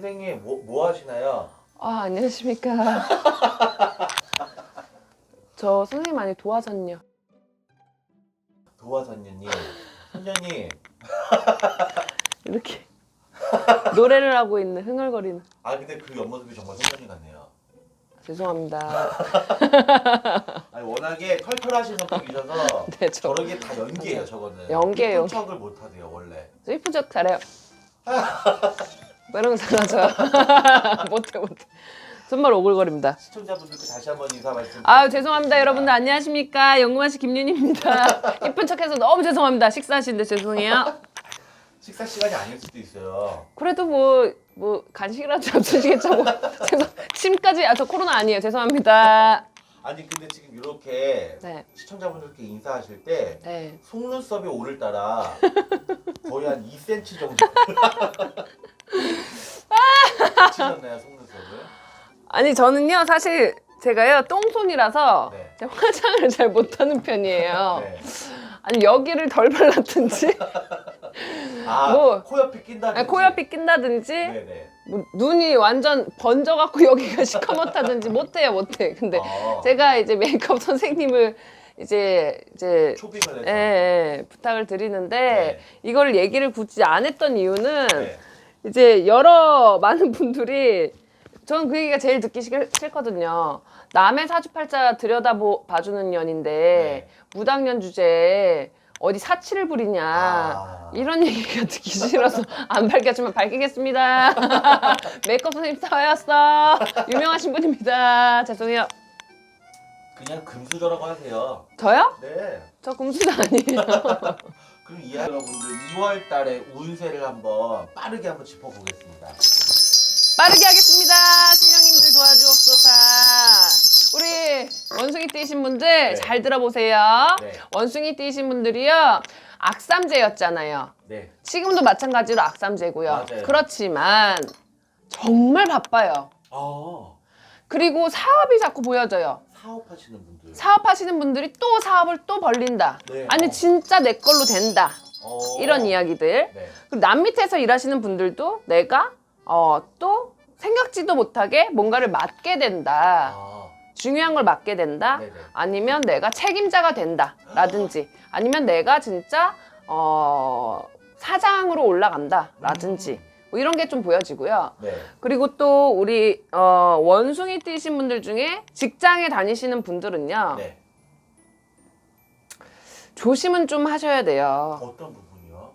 선생님 뭐, 뭐 하시나요? 아, 안녕하십니까. 저 선생님 많이 도와줬요. 도화선녀님, 선녀님. 이렇게 노래를 하고 있는 흥얼거리는. 아 근데 그 옆모습이 정말 선녀님 같네요. 죄송합니다. 아니 워낙에 털털하신 성격이셔서 네, 저 저런 게 다 연기예요 저거는. 연기예요, 이쁜 척을 못 하세요 원래. 저 이쁜 척 잘해요. 뭐거 잘하죠. 못해 못해. 정말 오글거립니다. 시청자분들께 다시 한번 인사 말씀. 아 죄송합니다 여러분들 안녕하십니까 영구만씨 김윤입니다. 이쁜 척해서 너무 죄송합니다. 식사하시는데 죄송해요. 식사 시간이 아닐 수도 있어요. 그래도 뭐, 뭐, 간식이라도 잡수시겠죠. 뭐. 죄송, 침까지, 아, 저 코로나 아니에요. 죄송합니다. 아니 근데 지금 이렇게 네, 시청자분들께 인사하실 때 네. 속눈썹이 오늘따라 거의 한 2cm 정도 치셨나요 속눈썹을? 아니, 저는요, 사실 제가요, 똥손이라서 네. 제가 화장을 잘 못하는 편이에요. 네. 아니, 여기를 덜 발랐든지, 아 뭐. 코옆이 낀다든지. 아니, 코옆이 낀다든지, 네네. 뭐 눈이 완전 번져갖고 여기가 시커멓다든지 못해요, 못해. 근데 아, 제가 이제 메이크업 선생님을 이제, 이제, 초빙을 해서. 예, 예, 부탁을 드리는데, 네. 이걸 얘기를 굳이 안 했던 이유는 네. 이제 여러 많은 분들이 저는 그 얘기가 제일 듣기 싫, 싫거든요. 남의 사주팔자 들여다보 봐주는 년인데 네. 무당년 주제에 어디 사치를 부리냐 아. 이런 얘기가 듣기 싫어서 안 밝혔지만 밝히겠습니다. 메이크업 선생님 사왔어. 유명하신 분입니다. 죄송해요. 그냥 금수저라고 하세요. 저요? 네. 저 금수저 아니에요. 그럼 이 여러분들 2월 달에 운세를 한번 빠르게 한번 짚어보겠습니다. 빠르게 하겠습니다. 신령님들 도와주옵소서. 우리 원숭이 띠신 분들 잘 들어보세요. 네. 원숭이 띠신 분들이요. 악삼제였잖아요. 네. 지금도 마찬가지로 악삼제고요. 맞아요. 그렇지만 정말 바빠요. 아 그리고 사업이 자꾸 보여져요. 사업하시는 분들. 사업하시는 분들이 또 사업을 또 벌린다. 네. 아니 어. 진짜 내 걸로 된다. 어. 이런 이야기들. 네. 그리고 남 밑에서 일하시는 분들도 내가 어, 또 생각지도 못하게 뭔가를 맡게 된다. 아. 중요한 걸 맡게 된다. 네네. 아니면 내가 책임자가 된다. 라든지 아니면 내가 진짜 어, 사장으로 올라간다. 라든지 뭐 이런 게 좀 보여지고요. 네. 그리고 또 우리 어, 원숭이 띠신 분들 중에 직장에 다니시는 분들은요. 네. 조심은 좀 하셔야 돼요. 어떤 부분이요?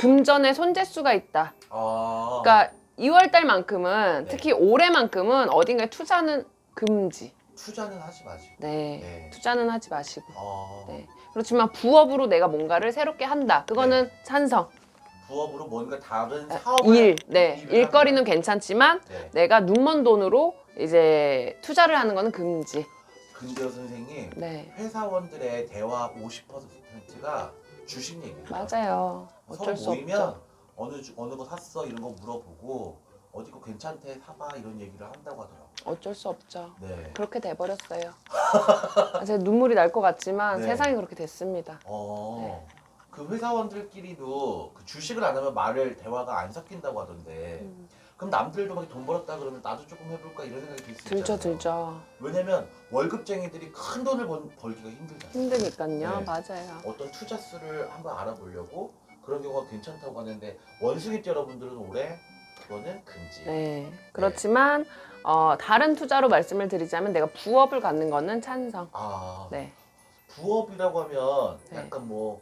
금전에 손재수가 있다. 아. 그러니까 2월 달만큼은 네. 특히 올해만큼은 어딘가에 투자는 금지. 투자는 하지 마시고. 네. 네. 투자는 하지 마시고. 아. 네. 그렇지만 부업으로 내가 뭔가를 새롭게 한다. 그거는 찬성. 부업으로 뭔가 다른 사업을 일. 네. 일거리는. 괜찮지만 네. 내가 눈먼 돈으로 이제 투자를 하는 거는 금지. 근데요 선생님 네. 회사원들의 대화 50%가 주식 얘기예요. 맞아요. 어쩔 수 모이면 없죠. 어느 주, 어느 거 샀어 이런 거 물어보고 어디 거 괜찮대 사봐 이런 얘기를 한다고 하더라고. 어쩔 수 없죠. 네. 그렇게 돼버렸어요. 아, 제 눈물이 날 것 같지만 네. 세상이 그렇게 됐습니다. 어. 그 회사원들끼리도 그 주식을 안 하면 말을 대화가 안 섞인다고 하던데. 음. 그럼 남들도 막 돈 벌었다 그러면 나도 조금 해볼까 이런 생각이 들 수 있잖아요. 들죠, 들죠. 왜냐면 월급쟁이들이 큰 돈을 번, 벌기가 힘들잖아요. 힘드니까요. 네. 맞아요. 어떤 투자 수를 한번 알아보려고 그런 경우가 괜찮다고 하는데 원숭이띠 여러분들은 올해 그거는 금지. 네. 그렇지만 어, 다른 투자로 말씀을 드리자면 내가 부업을 갖는 거는 찬성. 아 네. 부업이라고 하면 네. 약간 뭐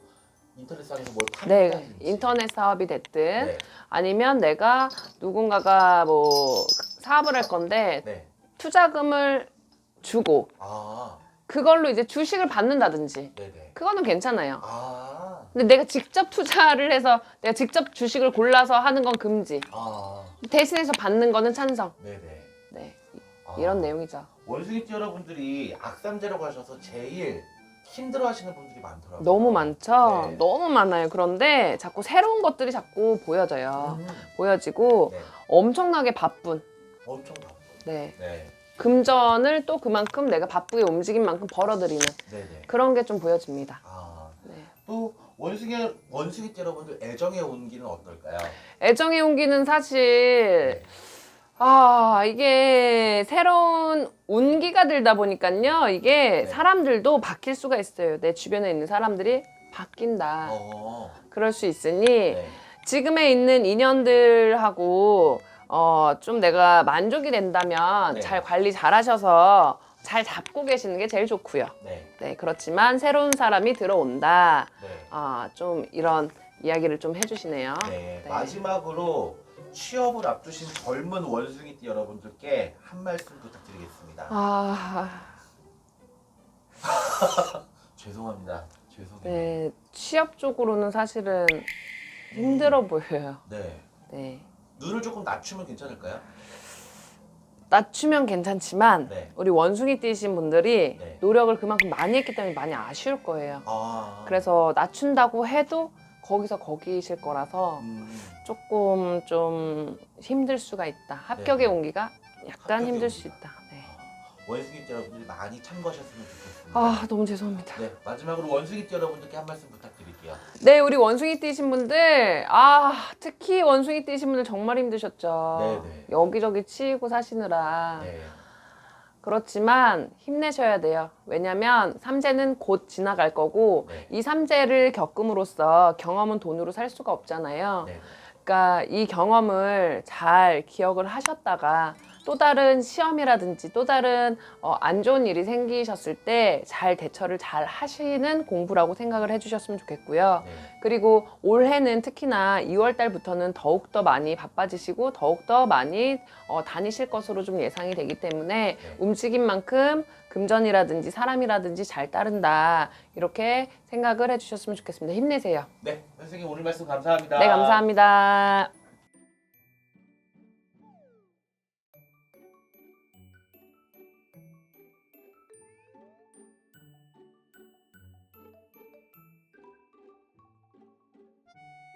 인터넷상에서 뭘 네. 판다든지. 인터넷 사업이 됐든 네. 아니면 내가 누군가가 뭐 사업을 할 건데 네. 투자금을 주고 아 그걸로 이제 주식을 받는다든지 네네. 그거는 괜찮아요. 아. 근데 내가 직접 투자를 해서 내가 직접 주식을 골라서 하는 건 금지. 아. 대신해서 받는 거는 찬성. 네네. 네. 아. 이런 내용이죠. 원숭이띠 여러분들이 악삼제라고 하셔서 제일 힘들어하시는 분들이 많더라고요. 너무 많죠? 네. 너무 많아요. 그런데 자꾸 새로운 것들이 자꾸 보여져요. 음. 보여지고 네. 엄청나게 바쁜. 엄청 바쁘. 네. 네. 금전을 또 그만큼 내가 바쁘게 움직인 만큼 벌어들이는 네네. 그런 게 좀 보여집니다. 아. 네. 또 원숭이 원숭이띠 여러분들 애정의 온기는 어떨까요? 애정의 온기는 사실 네. 아, 이게 새로운 운기가 들다 보니까요. 이게 네. 사람들도 바뀔 수가 있어요. 내 주변에 있는 사람들이 바뀐다. 어. 그럴 수 있으니 네. 지금에 있는 인연들하고 어, 좀 내가 만족이 된다면 네. 잘 관리 잘 하셔서 잘 잡고 계시는 게 제일 좋고요. 네. 네, 그렇지만 새로운 사람이 들어온다. 네. 아, 좀 이런 이야기를 좀 해주시네요. 네. 네. 마지막으로 취업을 앞두신 젊은 원숭이띠 여러분들께 한 말씀 부탁드리겠습니다. 아, 죄송합니다. 죄송해요. 네, 취업 쪽으로는 사실은 힘들어 보여요. 네. 네. 눈을 조금 낮추면 괜찮을까요? 낮추면 괜찮지만 네. 우리 원숭이 띠신 분들이 네. 노력을 그만큼 많이 했기 때문에 많이 아쉬울 거예요. 아. 그래서 낮춘다고 해도 거기서 거기실 거라서 음, 조금 좀 힘들 수가 있다. 합격의 네. 온기가 약간 합격의 힘들 수 온기가. 있다. 네. 원숭이띠 여러분들이 많이 참고하셨으면 좋겠습니다. 아 너무 죄송합니다. 네. 마지막으로 원숭이띠 여러분들께 한 말씀 부탁드릴게요. 네 우리 원숭이 띠신 분들 아 특히 원숭이 띠신 분들 정말 힘드셨죠. 네 네. 여기저기 치이고 사시느라 네. 그렇지만 힘내셔야 돼요. 왜냐면 삼재는 곧 지나갈 거고 네. 이 삼재를 겪음으로써 경험은 돈으로 살 수가 없잖아요. 네. 그러니까 이 경험을 잘 기억을 하셨다가 또 다른 시험이라든지 또 다른 어, 안 좋은 일이 생기셨을 때 잘 대처를 잘 하시는 공부라고 생각을 해주셨으면 좋겠고요. 네. 그리고 올해는 특히나 2월 달부터는 더욱 더 많이 바빠지시고 더욱 더 많이 어, 다니실 것으로 좀 예상이 되기 때문에 네. 움직인 만큼 금전이라든지 사람이라든지 잘 따른다 이렇게 생각을 해주셨으면 좋겠습니다. 힘내세요. 네. 선생님 오늘 말씀 감사합니다. 네 감사합니다.